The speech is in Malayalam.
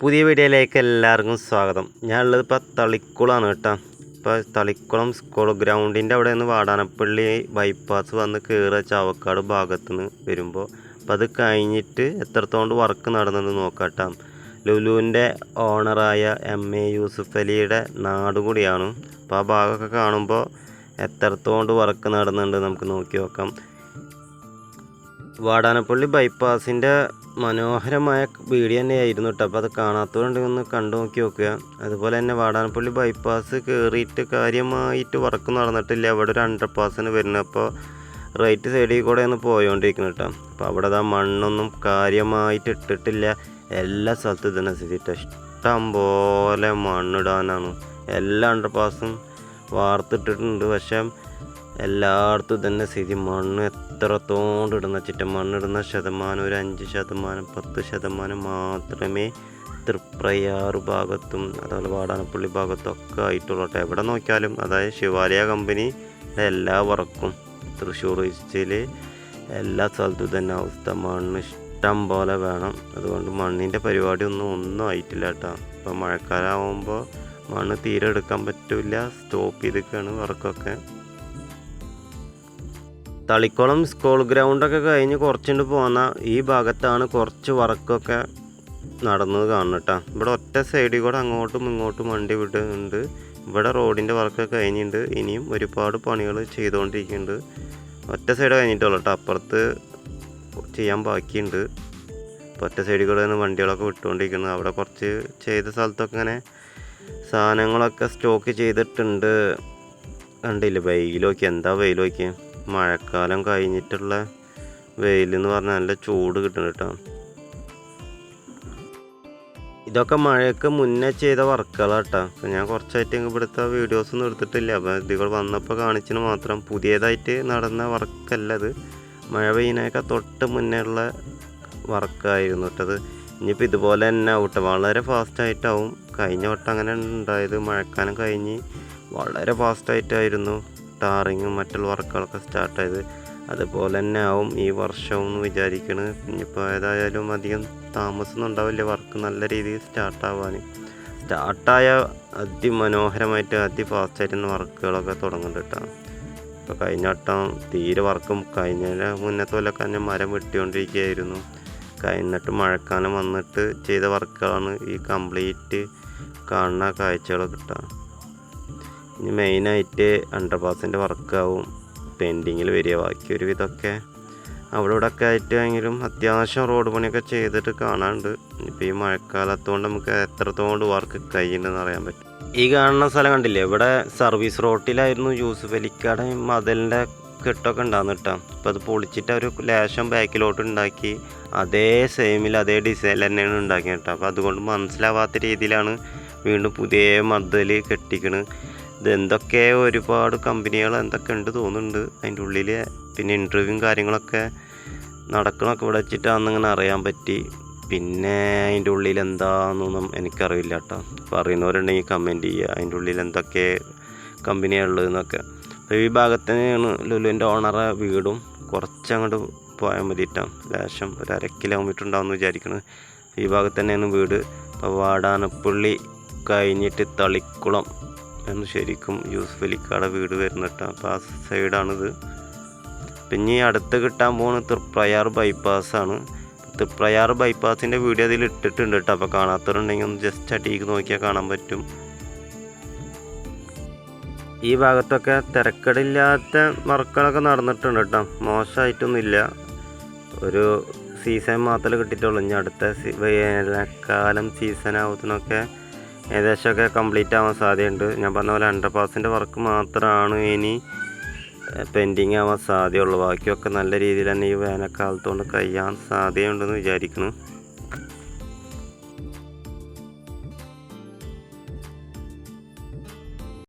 പുതിയ വീഡിയോയിലേക്ക് എല്ലാവർക്കും സ്വാഗതം. ഞാനുള്ളത് ഇപ്പോൾ തളിക്കുളമാണ് കേട്ടോ. ഇപ്പോൾ തളിക്കുളം സ്കൂൾ ഗ്രൗണ്ടിന്റെ അവിടെ നിന്ന് വാടാനപ്പള്ളി ബൈപ്പാസ് വന്ന് കയറുക ചാവക്കാട് ഭാഗത്ത് നിന്ന് വരുമ്പോൾ അപ്പോൾ അത് കഴിഞ്ഞിട്ട് എത്രത്തോണ്ട് വർക്ക് നടന്നത് നോക്കാം കേട്ടോ. ലുലുവിന്റെ ഓണറായ എം എ യൂസുഫ് അലിയുടെ നാട് കൂടിയാണ്. അപ്പോൾ ആ ഭാഗമൊക്കെ കാണുമ്പോൾ എത്രത്തോണ്ട് വർക്ക് നടന്നുണ്ട് നമുക്ക് നോക്കി നോക്കാം. വാടാനപ്പള്ളി ബൈപ്പാസിന്റെ മനോഹരമായ വീഡിയോ തന്നെയായിരുന്നു കേട്ടോ. അപ്പോൾ അത് കാണാത്തതുകൊണ്ട് ഒന്ന് കണ്ടു നോക്കി നോക്കുക. അതുപോലെ തന്നെ വാടാനപ്പള്ളി ബൈപ്പാസ് കയറിയിട്ട് കാര്യമായിട്ട് വർക്ക് നടന്നിട്ടില്ല. അവിടെ ഒരു അണ്ടർ പാസ്സിന് വരുന്നത്. അപ്പോൾ റൈറ്റ് സൈഡിൽ കൂടെ ഒന്ന് പോയോണ്ടിരിക്കുന്നു കേട്ടോ. അപ്പോൾ അവിടെ ആ മണ്ണൊന്നും കാര്യമായിട്ട് ഇട്ടിട്ടില്ല. എല്ലാ സ്ഥലത്തും തന്നെ സ്ഥിതിയിട്ട് ഇഷ്ടം പോലെ മണ്ണിടാനാണ്. എല്ലാ അണ്ടർ പാസും വാർത്തിട്ടിട്ടുണ്ട്. പക്ഷേ എല്ലായിടത്തും തന്നെ സ്ഥിതി. മണ്ണ് എത്രത്തോണ്ട് ഇടുന്ന വെച്ചിട്ട് മണ്ണിടുന്ന ശതമാനം ഒരു അഞ്ച് ശതമാനം പത്ത് ശതമാനം മാത്രമേ തൃപ്രയാർ ഭാഗത്തും അതുപോലെ വാടാനപ്പള്ളി ഭാഗത്തും ഒക്കെ ആയിട്ടുള്ളൂ എവിടെ നോക്കിയാലും അതായത് ശിവാലയ കമ്പനി എല്ലാ വർക്കും തൃശ്ശൂർ ഈസ്റ്റിൽ എല്ലാ സ്ഥലത്തും തന്നെ അവസ്ഥ. മണ്ണ് ഇഷ്ടം പോലെ വേണം. അതുകൊണ്ട് മണ്ണിന്റെ പരിപാടി ഒന്നും ഒന്നും ആയിട്ടില്ല കേട്ടോ. ഇപ്പം മഴക്കാലമാകുമ്പോൾ മണ്ണ് തീരെ എടുക്കാൻ പറ്റില്ല. സ്റ്റോപ്പ് ചെയ്തൊക്കെയാണ് വർക്കൊക്കെ. തളിക്കുളം സ്കൂൾ ഗ്രൗണ്ടൊക്കെ കഴിഞ്ഞ് കുറച്ചുകൊണ്ട് പോന്ന ഈ ഭാഗത്താണ് കുറച്ച് വർക്കൊക്കെ നടന്നത് കാണുന്നത് കേട്ടോ ഇവിടെ ഒറ്റ സൈഡിൽ കൂടെ അങ്ങോട്ടും ഇങ്ങോട്ടും വണ്ടി വിടുന്നുണ്ട്. ഇവിടെ റോഡിന്റെ വർക്കൊക്കെ കഴിഞ്ഞിട്ടുണ്ട് ഇനിയും ഒരുപാട് പണികൾ ചെയ്തുകൊണ്ടിരിക്കുന്നുണ്ട് ഒറ്റ സൈഡ് കഴിഞ്ഞിട്ടുള്ളൂ കേട്ടോ അപ്പുറത്ത് ചെയ്യാൻ ബാക്കിയുണ്ട്. അപ്പോൾ ഒറ്റ സൈഡിൽ കൂടെ നിന്ന് വണ്ടികളൊക്കെ വിട്ടുകൊണ്ടിരിക്കുന്നത് അവിടെ കുറച്ച് ചെയ്ത സ്ഥലത്തൊക്കെ ഇങ്ങനെ സാധനങ്ങളൊക്കെ സ്റ്റോക്ക് ചെയ്തിട്ടുണ്ട്. കണ്ടില്ല? വെയിൽ നോക്കി എന്താ വെയിൽ മഴക്കാലം കഴിഞ്ഞിട്ടുള്ള വെയിൽ എന്ന് പറഞ്ഞാൽ നല്ല ചൂട് കിട്ടണം കേട്ടോ. ഇതൊക്കെ മഴയൊക്കെ മുന്നേ ചെയ്ത വർക്കുകളാണ് കേട്ടോ. അപ്പോൾ ഞാൻ കുറച്ചായിട്ട് ഇവിടുത്തെ വീഡിയോസ് ഒന്നും എടുത്തിട്ടില്ല. അപ്പോൾ ഇതുകൾ വന്നപ്പോൾ കാണിച്ചതിന് മാത്രം പുതിയതായിട്ട് നടന്ന വർക്കല്ല അത് മഴ പെയ്യുന്നതൊക്കെ തൊട്ട് മുന്നേ ഉള്ള വർക്കായിരുന്നു കേട്ടത് ഇനിയിപ്പോൾ ഇതുപോലെ തന്നെ ആവട്ടെ വളരെ ഫാസ്റ്റായിട്ടാവും കഴിഞ്ഞ വട്ടം അങ്ങനെ ഉണ്ടായത്. മഴക്കാലം കഴിഞ്ഞ് വളരെ ഫാസ്റ്റായിട്ടായിരുന്നു ടാറിങ്ങും മറ്റുള്ള വർക്കുകളൊക്കെ സ്റ്റാർട്ടായത് അതുപോലെ തന്നെ ആവും ഈ വർഷവും എന്ന് വിചാരിക്കണ്. ഇനിയിപ്പോൾ ഏതായാലും അധികം താമസമൊന്നും ഉണ്ടാവില്ല. വർക്ക് നല്ല രീതിയിൽ സ്റ്റാർട്ടാവാൻ സ്റ്റാർട്ടായ അതിമനോഹരമായിട്ട് അതിഫാസ്റ്റായിട്ട് വർക്കുകളൊക്കെ തുടങ്ങുന്നുണ്ട് ഇപ്പോൾ കഴിഞ്ഞ വട്ടം തീരെ വർക്കും കഴിഞ്ഞ മുന്നത്തെ കൊല്ലമൊക്കെ തന്നെ മരം വെട്ടിക്കൊണ്ടിരിക്കുകയായിരുന്നു. കഴിഞ്ഞിട്ട് മഴക്കാലം വന്നിട്ട് ചെയ്ത വർക്കുകളാണ് ഈ കംപ്ലീറ്റ് കാണുന്ന കാഴ്ചകൾ കിട്ടുക ഇനി മെയിനായിട്ട് അണ്ടർപാസിന്റെ വർക്കാവും പെൻഡിങ്ങിൽ വരിക. ബാക്കി ഒരു വിധമൊക്കെ അവിടെ ഇവിടെ ഒക്കെ ആയിട്ടെങ്കിലും അത്യാവശ്യം റോഡ് പണിയൊക്കെ ചെയ്തിട്ട് കാണാണ്ട് ഇനിയിപ്പോൾ ഈ മഴക്കാലത്തുകൊണ്ട് നമുക്ക് എത്രത്തോണ്ട് വർക്ക് കഴിയുന്നുണ്ടെന്ന് അറിയാൻ പറ്റും. ഈ കാണുന്ന സ്ഥലം കണ്ടില്ലേ? ഇവിടെ സർവീസ് റോട്ടിലായിരുന്നു യൂസുഫ് അലിക്കാടെ മതിലിന്റെ കെട്ടൊക്കെ ഉണ്ടാകുന്ന കേട്ടോ. അപ്പോൾ അത് പൊളിച്ചിട്ട് ഒരു ലേശം ബാക്കിലോട്ട് ഉണ്ടാക്കി അതേ സെയിമിൽ അതേ ഡിസൈനിൽ തന്നെയാണ് ഉണ്ടാക്കിയത് കേട്ടോ. അപ്പോൾ അതുകൊണ്ട് മനസ്സിലാവാത്ത രീതിയിലാണ് വീണ്ടും പുതിയ മതിൽ കെട്ടിക്കണ്. ഇത് എന്തൊക്കെ ഒരുപാട് കമ്പനികൾ എന്തൊക്കെ ഉണ്ട് തോന്നുന്നുണ്ട്. അതിന്റെ ഉള്ളിൽ പിന്നെ ഇന്റർവ്യൂവും കാര്യങ്ങളൊക്കെ നടക്കണമൊക്കെ ഇവിടെ വെച്ചിട്ടാണെന്നിങ്ങനെ അറിയാൻ പറ്റി. പിന്നെ അതിന്റെ ഉള്ളിൽ എന്താണെന്നൊന്നും എനിക്കറിയില്ല കേട്ടോ. പറയുന്നവരുണ്ടെങ്കിൽ കമന്റ് ചെയ്യുക. അതിന്റെ ഉള്ളിൽ എന്തൊക്കെ കമ്പനിയാണ് ഉള്ളതെന്നൊക്കെ. അപ്പോൾ ഈ ഭാഗത്തന്നെയാണ് ലുലുവിന്റെ ഓണറെ വീടും കുറച്ചങ്ങോട്ട് പോയാൽ മതി കേട്ടോ. ലേശം ഒരു അര കിലോമീറ്റർ ഉണ്ടാവുമെന്ന് വിചാരിക്കുന്നത് ഈ ഭാഗത്ത് തന്നെയാണ് വീട്. അപ്പോൾ വാടാനപ്പള്ളി കഴിഞ്ഞിട്ട് തളിക്കുളം എന്ന് ശരിക്കും യൂസഫ് അലിക്കാടെ വീട് വരുന്നത് കേട്ടോ അപ്പോൾ ആ സൈഡാണിത്. പിന്നെ ഈ അടുത്ത് കിട്ടാൻ പോകുന്ന തൃപ്രയാർ ബൈപ്പാസാണ് തൃപ്രയാർ ബൈപ്പാസിന്റെ വീഡിയോ അതിൽ ഇട്ടിട്ടുണ്ട് കേട്ടോ. അപ്പോൾ കാണാത്തവരുണ്ടെങ്കിൽ ഒന്ന് ജസ്റ്റ് അടിക്ക് നോക്കിയാൽ കാണാൻ പറ്റും. ഈ ഭാഗത്തൊക്കെ തിരക്കടില്ലാത്ത വർക്കുകളൊക്കെ നടന്നിട്ടുണ്ട് കേട്ടോ. മോശമായിട്ടൊന്നുമില്ല. ഒരു സീസൺ മാത്രമേ കിട്ടിയിട്ടുള്ളൂ. ഇനി അടുത്ത വേനൽക്കാലം സീസൺ ആവുന്നതിനൊക്കെ ഏകദേശമൊക്കെ കംപ്ലീറ്റ് ആവാൻ സാധ്യതയുണ്ട്. ഞാൻ പറഞ്ഞ പോലെ അണ്ടർ പാസിന്റെ വർക്ക് മാത്രമാണ് ഇനി പെൻഡിങ് ആവാൻ സാധ്യതയുള്ളൂ. ബാക്കിയൊക്കെ നല്ല രീതിയിൽ തന്നെ ഈ വേനൽക്കാലത്തുകൊണ്ട് കഴിയാൻ സാധ്യതയുണ്ടെന്ന് വിചാരിക്കുന്നു.